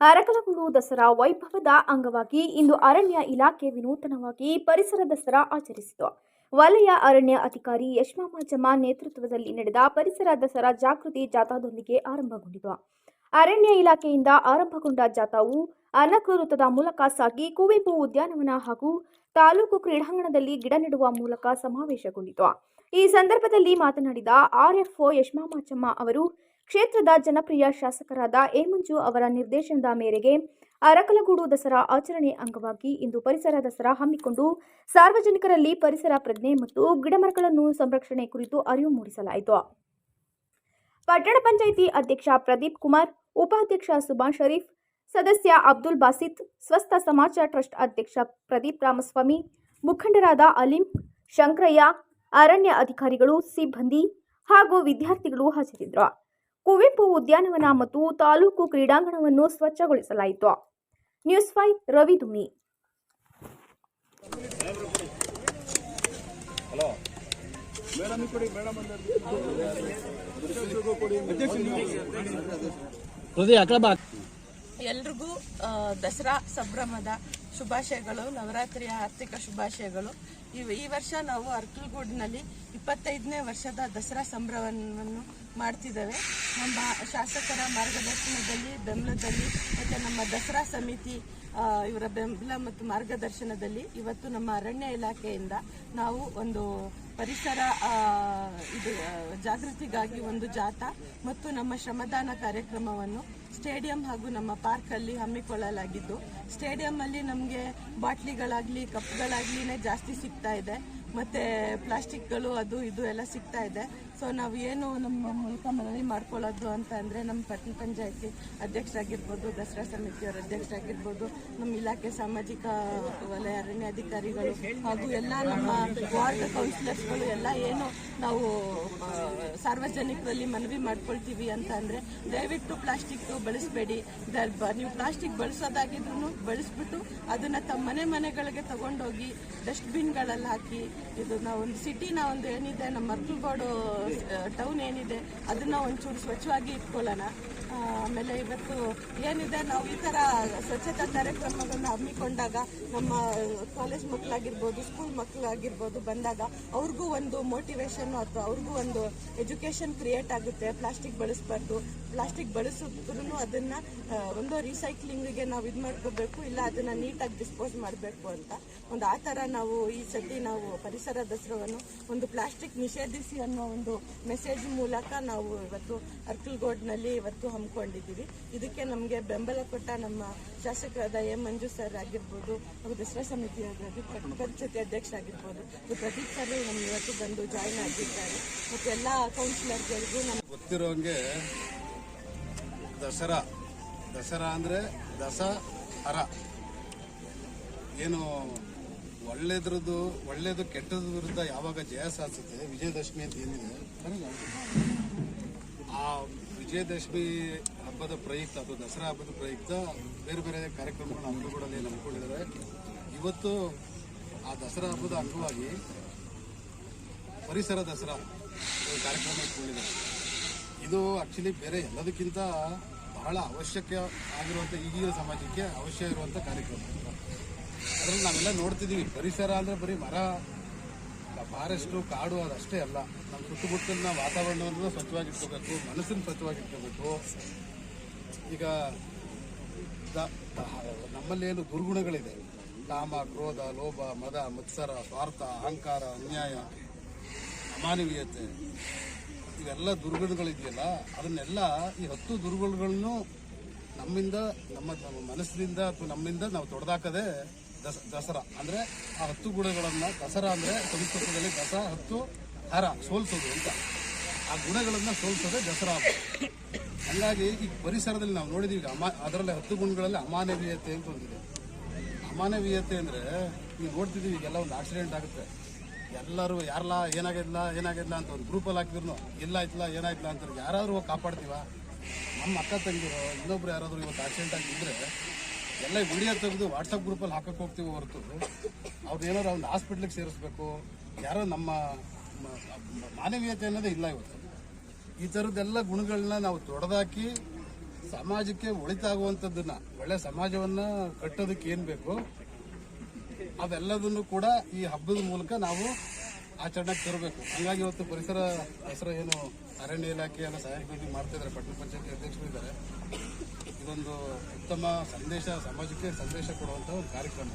ಅರಕಲಗೂಡು ದಸರಾ ವೈಭವದ ಅಂಗವಾಗಿ ಇಂದು ಅರಣ್ಯ ಇಲಾಖೆ ವಿನೂತನವಾಗಿ ಪರಿಸರ ದಸರಾ ಆಚರಿಸಿತು. ವಲಯ ಅರಣ್ಯ ಅಧಿಕಾರಿ ಯಶ್ಮಾಮಾಚಮ್ಮ ನೇತೃತ್ವದಲ್ಲಿ ನಡೆದ ಪರಿಸರ ದಸರಾ ಜಾಗೃತಿ ಜಾಥಾದೊಂದಿಗೆ ಆರಂಭಗೊಂಡಿತು. ಅರಣ್ಯ ಇಲಾಖೆಯಿಂದ ಆರಂಭಗೊಂಡ ಜಾಥಾವು ಅನಕೃತದ ಮೂಲಕ ಸಾಗಿ ಕುವೆಂಪು ಉದ್ಯಾನವನ ಹಾಗೂ ತಾಲೂಕು ಕ್ರೀಡಾಂಗಣದಲ್ಲಿ ಗಿಡ ನೆಡುವ ಮೂಲಕ ಸಮಾವೇಶಗೊಂಡಿತು. ಈ ಸಂದರ್ಭದಲ್ಲಿ ಮಾತನಾಡಿದ ಆರ್ಎಫ್ಒ ಯಶ್ಮಾಮಾಚಮ್ಮ ಅವರು ಕ್ಷೇತ್ರದ ಜನಪ್ರಿಯ ಶಾಸಕರಾದ ಎ ಮಂಜು ಅವರ ನಿರ್ದೇಶನದ ಮೇರೆಗೆ ಅರಕಲಗೂಡು ದಸರಾ ಆಚರಣೆ ಅಂಗವಾಗಿ ಇಂದು ಪರಿಸರ ದಸರಾ ಹಮ್ಮಿಕೊಂಡು ಸಾರ್ವಜನಿಕರಲ್ಲಿ ಪರಿಸರ ಪ್ರಜ್ಞೆ ಮತ್ತು ಗಿಡಮರಗಳನ್ನು ಸಂರಕ್ಷಣೆ ಕುರಿತು ಅರಿವು ಮೂಡಿಸಲಾಯಿತು. ಪಟ್ಟಣ ಪಂಚಾಯಿತಿ ಅಧ್ಯಕ್ಷ ಪ್ರದೀಪ್ ಕುಮಾರ್, ಉಪಾಧ್ಯಕ್ಷ ಸುಭಾಷ್ ಶರೀಫ್ ಸದಸ್ಯ ಅಬ್ದುಲ್ ಬಾಸಿತ್, ಸ್ವಸ್ಥ ಸಮಾಜ ಟ್ರಸ್ಟ್ ಅಧ್ಯಕ್ಷ ಪ್ರದೀಪ್ ರಾಮಸ್ವಾಮಿ, ಮುಖಂಡರಾದ ಅಲಿಂ, ಶಂಕರಯ್ಯ, ಅರಣ್ಯ ಅಧಿಕಾರಿಗಳು, ಸಿಬ್ಬಂದಿ ಹಾಗೂ ವಿದ್ಯಾರ್ಥಿಗಳು ಹಾಜರಿದ್ದರು. ಕುವೆಂಪು ಉದ್ಯಾನವನ ಮತ್ತು ತಾಲೂಕು ಕ್ರೀಡಾಂಗಣವನ್ನು ಸ್ವಚ್ಛಗೊಳಿಸಲಾಯಿತು. ನ್ಯೂಸ್ ಫೈವ್ ರವಿ ದುಮಿ ಎಲ್ರಿಗೂ ದಸರಾ ಸಂಭ್ರಮದ ಶುಭಾಶಯಗಳು, ನವರಾತ್ರಿಯ ಆರ್ಥಿಕ ಶುಭಾಶಯಗಳು. ಈ ವರ್ಷ ನಾವು ಅರ್ಕಲ್ಗೂಡಿನಲ್ಲಿ ಇಪ್ಪತ್ತೈದನೇ ವರ್ಷದ ದಸರಾ ಸಂಭ್ರಮವನ್ನು ಮಾಡ್ತಿದ್ದೇವೆ. ನಮ್ಮ ಶಾಸಕರ ಮಾರ್ಗದರ್ಶನದಲ್ಲಿ ಬೆಂಬಲದಲ್ಲಿ ಮತ್ತು ನಮ್ಮ ದಸರಾ ಸಮಿತಿ ಇವರ ಬೆಂಬಲ ಮತ್ತು ಮಾರ್ಗದರ್ಶನದಲ್ಲಿ ಇವತ್ತು ನಮ್ಮ ಅರಣ್ಯ ಇಲಾಖೆಯಿಂದ ನಾವು ಒಂದು ಪರಿಸರ ಇದು ಜಾಗೃತಿಗಾಗಿ ಒಂದು ಜಾಥಾ ಮತ್ತು ನಮ್ಮ ಶ್ರಮದಾನ ಕಾರ್ಯಕ್ರಮವನ್ನು ಸ್ಟೇಡಿಯಂ ಹಾಗೂ ನಮ್ಮ ಪಾರ್ಕಲ್ಲಿ ಹಮ್ಮಿಕೊಳ್ಳಲಾಗಿದ್ದು ಸ್ಟೇಡಿಯಂ ಅಲ್ಲಿ ನಮಗೆ ಬಾಟ್ಲಿಗಳಾಗ್ಲಿ, ಕಪ್ಗಳಾಗ್ಲಿನೇ ಜಾಸ್ತಿ ಸಿಗ್ತಾ ಇದೆ. ಮತ್ತೆ ಪ್ಲಾಸ್ಟಿಕ್ಗಳು ಅದು ಇದು ಎಲ್ಲ ಸಿಗ್ತಾ ಇದೆ. ಸೊ ನಾವು ಏನು ನಮ್ಮ ಮೂಲಕ ಮನವಿ ಮಾಡ್ಕೊಳ್ಳೋದು ಅಂತ ಅಂದರೆ ನಮ್ಮ ಪಟ್ಟಣ ಪಂಚಾಯತಿ ಅಧ್ಯಕ್ಷರಾಗಿರ್ಬೋದು, ದಸರಾ ಸಮಿತಿಯವರ ಅಧ್ಯಕ್ಷರಾಗಿರ್ಬೋದು ನಮ್ಮ ಇಲಾಖೆ ಸಾಮಾಜಿಕ ವಲಯ ಅರಣ್ಯಾಧಿಕಾರಿಗಳು ಹಾಗೂ ಎಲ್ಲ ನಮ್ಮ ವಾರ್ಡ್ ಕೌನ್ಸಿಲರ್ಸ್ಗಳು ಎಲ್ಲ ಏನು ನಾವು ಸಾರ್ವಜನಿಕರಲ್ಲಿ ಮನವಿ ಮಾಡ್ಕೊಳ್ತೀವಿ ಅಂತ ಅಂದರೆ ದಯವಿಟ್ಟು ಪ್ಲಾಸ್ಟಿಕ್ ಬಳಸಬೇಡಿ. ನೀವು ಪ್ಲಾಸ್ಟಿಕ್ ಬಳಸೋದಾಗಿದ್ರು ಬಳಸ್ಬಿಟ್ಟು ಅದನ್ನ ತಮ್ಮ ಮನೆ ಮನೆಗಳಿಗೆ ತಗೊಂಡೋಗಿ, ಡಸ್ಟ್ಬಿನ್ಗಳಲ್ಲಿ ಹಾಕಿ ಇದು ನಾವು ಒಂದು ಸಿಟಿನ ಒಂದು ಏನಿದೆ, ನಮ್ಮ ಮರ್ಕಲ್ಗೋಡು ಟೌನ್ ಏನಿದೆ, ಅದನ್ನ ಒಂಚೂರು ಸ್ವಚ್ಛವಾಗಿ ಇಟ್ಕೊಳ್ಳೋಣ. ಆಮೇಲೆ ಇವತ್ತು ಏನಿದೆ, ನಾವು ಈ ತರ ಸ್ವಚ್ಛತಾ ಕಾರ್ಯಕ್ರಮಗಳನ್ನ ಹಮ್ಮಿಕೊಂಡಾಗ ನಮ್ಮ ಕಾಲೇಜ್ ಮಕ್ಕಳಾಗಿರ್ಬೋದು ಸ್ಕೂಲ್ ಮಕ್ಕಳಾಗಿರ್ಬೋದು ಬಂದಾಗ ಅವ್ರಿಗೂ ಒಂದು ಮೋಟಿವೇಶನ್ ಅಥವಾ ಅವ್ರಿಗೂ ಒಂದು ಎಜುಕೇಶನ್ ಕ್ರಿಯೇಟ್ ಆಗುತ್ತೆ. ಪ್ಲಾಸ್ಟಿಕ್ ಬಳಸಬಾರ್ದು. ಪ್ಲಾಸ್ಟಿಕ್ ಬಳಸಿದ್ರು ಅದನ್ನ ಒಂದು ರೀಸೈಕ್ಲಿಂಗ್ಗೆ ನಾವು ಇದು ಮಾಡ್ಕೋಬೇಕು ಇಲ್ಲ ಅದನ್ನ ನೀಟಾಗಿ ಡಿಸ್ಪೋಸ್ ಮಾಡಬೇಕು ಅಂತ. ಒಂದು ಆ ಥರ ನಾವು ಈ ಸತಿ ನಾವು ಪರಿಸರ ದಸರಾವನ್ನು ಒಂದು ಪ್ಲಾಸ್ಟಿಕ್ ನಿಷೇಧಿಸಿ ಅನ್ನೋ ಒಂದು ಮೆಸೇಜ್ ಮೂಲಕ ನಾವು ಇವತ್ತು ಅರ್ಕಲ್ಗೋಡ್ನಲ್ಲಿ ಇವತ್ತು ಹಮ್ಮಿಕೊಂಡಿದ್ದೀವಿ. ಇದಕ್ಕೆ ನಮಗೆ ಬೆಂಬಲ ಕೊಟ್ಟ ನಮ್ಮ ಶಾಸಕರಾದ ಎಂ. ಮಂಜು ಸರ್ ಆಗಿರ್ಬೋದು, ಹಾಗೂ ದಸರಾ ಸಮಿತಿಯ ಪಂಚಾಯತಿ ಅಧ್ಯಕ್ಷರಾಗಿರ್ಬೋದು ಆಗಿರ್ಬೋದು ಪ್ರದೀಪ್ ಸರ್ ನಮ್ಗೆ ಇವತ್ತು ಬಂದು ಜಾಯಿನ್ ಆಗಿದ್ದಾರೆ. ಮತ್ತು ಎಲ್ಲ ಕೌನ್ಸಿಲರ್ಗಳಿಗೂ ಗೊತ್ತಿರೋ ಗೊತ್ತಿರೋಂಗೆ ದಸರಾ ದಸರಾ ಅಂದರೆ ದಸ, ಹರ. ಏನು ಒಳ್ಳೇದ್ರದ್ದು, ಒಳ್ಳೇದು ಕೆಟ್ಟದ ವಿರುದ್ಧ ಯಾವಾಗ ಜಯ ಸಾಧಿಸುತ್ತೆ? ವಿಜಯದಶಮಿ ಅಂತ ಏನಿದೆ? ಆ ವಿಜಯದಶಮಿ ಹಬ್ಬದ ಪ್ರಯುಕ್ತ ಅಥವಾ ದಸರಾ ಹಬ್ಬದ ಪ್ರಯುಕ್ತ ಬೇರೆ ಬೇರೆ ಕಾರ್ಯಕ್ರಮಗಳನ್ನ ಅಂಗಗಳಲ್ಲಿ ನಂಬಿಕೊಂಡಿದ್ದಾರೆ ಇವತ್ತು ಆ ದಸರಾ ಹಬ್ಬದ ಅಂಗವಾಗಿ ಪರಿಸರ ದಸರಾ ಕಾರ್ಯಕ್ರಮ ಇಟ್ಕೊಂಡಿದ್ದಾರೆ ಇದು ಆಕ್ಚುಲಿ ಬೇರೆ ಎಲ್ಲದಕ್ಕಿಂತ ಬಹಳ ಅವಶ್ಯಕ ಆಗಿರುವಂಥ ಈಗಿನ ಸಮಾಜಕ್ಕೆ ಅವಶ್ಯ ಇರುವಂಥ ಕಾರ್ಯಕ್ರಮ. ಅದರಲ್ಲಿ ನಾವೆಲ್ಲ ನೋಡ್ತಿದ್ದೀವಿ ಪರಿಸರ ಅಂದರೆ ಬರೀ ಮರ ಫಾರೆಸ್ಟು ಕಾಡು, ಅದಷ್ಟೇ ಅಲ್ಲ. ನಮ್ಮ ಸುತ್ತಮುತ್ತಲಿನ ವಾತಾವರಣವನ್ನು ಸ್ವಚ್ಛವಾಗಿಟ್ಕೋಬೇಕು, ಮನಸ್ಸನ್ನು ಸ್ವಚ್ಛವಾಗಿಟ್ಕೋಬೇಕು. ಈಗ ನಮ್ಮಲ್ಲಿ ಏನು ದುರ್ಗುಣಗಳಿದೆ. ಕಾಮ ಕ್ರೋಧ, ಲೋಭ, ಮದ, ಮತ್ಸರ, ಸ್ವಾರ್ಥ, ಅಹಂಕಾರ, ಅನ್ಯಾಯ, ಅಮಾನವೀಯತೆ, ಇವೆಲ್ಲ ದುರ್ಗುಣಗಳಿದೆಯಲ್ಲ, ಅದನ್ನೆಲ್ಲ ಈ ಹತ್ತು ದುರ್ಗುಣಗಳನ್ನು ನಮ್ಮಿಂದ ನಮ್ಮ ನಮ್ಮ ಮನಸ್ಸಿನಿಂದ ಅಥವಾ ನಮ್ಮಿಂದ ನಾವು ತೊಡೆದಾಕದೆ ದಸ, ದಸರಾ ಅಂದರೆ ಆ ಹತ್ತು ಗುಣಗಳನ್ನು ದಸರಾ ಅಂದರೆ ಸಂಸ್ಕೃತದಲ್ಲಿ ದಸ, ಹತ್ತು ಹರ ಸೋಲ್ಸೋದು ಅಂತ. ಆ ಗುಣಗಳನ್ನು ಸೋಲ್ಸೋದೇ ದಸರಾ ಹಬ್ಬ ಹಂಗಾಗಿ ಈ ಪರಿಸರದಲ್ಲಿ ನಾವು ನೋಡಿದೀವಿ ಅಮಾ, ಅದರಲ್ಲಿ ಹತ್ತು ಗುಣಗಳಲ್ಲಿ ಅಮಾನವೀಯತೆ ಅಂತ ಒಂದಿದೆ. ಅಮಾನವೀಯತೆ ಅಂದರೆ ನೀವು ನೋಡ್ತಿದ್ದೀವಿ ಈಗೆಲ್ಲ ಒಂದು ಆಕ್ಸಿಡೆಂಟ್ ಆಗುತ್ತೆ. ಎಲ್ಲರೂ ಯಾರಲ್ಲ ಏನಾಗಿಲ್ಲ ಏನಾಗಿಲ್ಲ ಅಂತ ಒಂದು ಗ್ರೂಪಲ್ಲಿ ಹಾಕಿದ್ರು ಇಲ್ಲ ಆಯ್ತಲ್ಲ ಏನಾಯ್ತಲ್ಲ ಅಂತ ಯಾರಾದರೂ ಕಾಪಾಡ್ತೀವ? ನಮ್ಮ ಅಕ್ಕ ತಂಗಿರೋ ಇನ್ನೊಬ್ರು ಯಾರಾದರೂ ಇವತ್ತು ಆಕ್ಸಿಡೆಂಟ್ ಆಗಿದ್ರೆ ಎಲ್ಲ ವಿಡಿಯೋ ತೆಗೆದು ವಾಟ್ಸಪ್ ಗ್ರೂಪಲ್ಲಿ ಹಾಕಕ್ಕೆ ಹೋಗ್ತೀವಿ ಹೊರತು. ಅವ್ರು ಏನಾರು ಅವ್ನ ಹಾಸ್ಪಿಟ್ಲಿಗೆ ಸೇರಿಸ್ಬೇಕು. ಯಾರೋ ನಮ್ಮ ಮಾನವೀಯತೆ ಅನ್ನೋದೇ ಇಲ್ಲ ಇವತ್ತು. ಈ ಥರದ್ದೆಲ್ಲ ಗುಣಗಳನ್ನ ನಾವು ತೊಡೆದಾಕಿ ಸಮಾಜಕ್ಕೆ ಒಳಿತಾಗುವಂಥದ್ದನ್ನ, ಒಳ್ಳೆ ಸಮಾಜವನ್ನ ಕಟ್ಟೋದಕ್ಕೆ ಏನು ಬೇಕು, ಅದೆಲ್ಲದನ್ನು ಕೂಡ ಈ ಹಬ್ಬದ ಮೂಲಕ ನಾವು ಆಚರಣೆಗೆ ತರಬೇಕು. ಹಂಗಾಗಿ ಇವತ್ತು ಪರಿಸರ ಹೆಸರು ಏನು ಅರಣ್ಯ ಇಲಾಖೆ ಎಲ್ಲ ಸಹಾಯಕ ಮಾಡ್ತಿದ್ದಾರೆ, ಪಟ್ಟಣ ಪಂಚಾಯತಿ ಅಧ್ಯಕ್ಷರು ಇದ್ದಾರೆ. ಇದೊಂದು ಉತ್ತಮ ಸಂದೇಶ ಸಮಾಜಕ್ಕೆ ಸಂದೇಶ ಕೊಡುವಂತ ಒಂದು ಕಾರ್ಯಕ್ರಮ.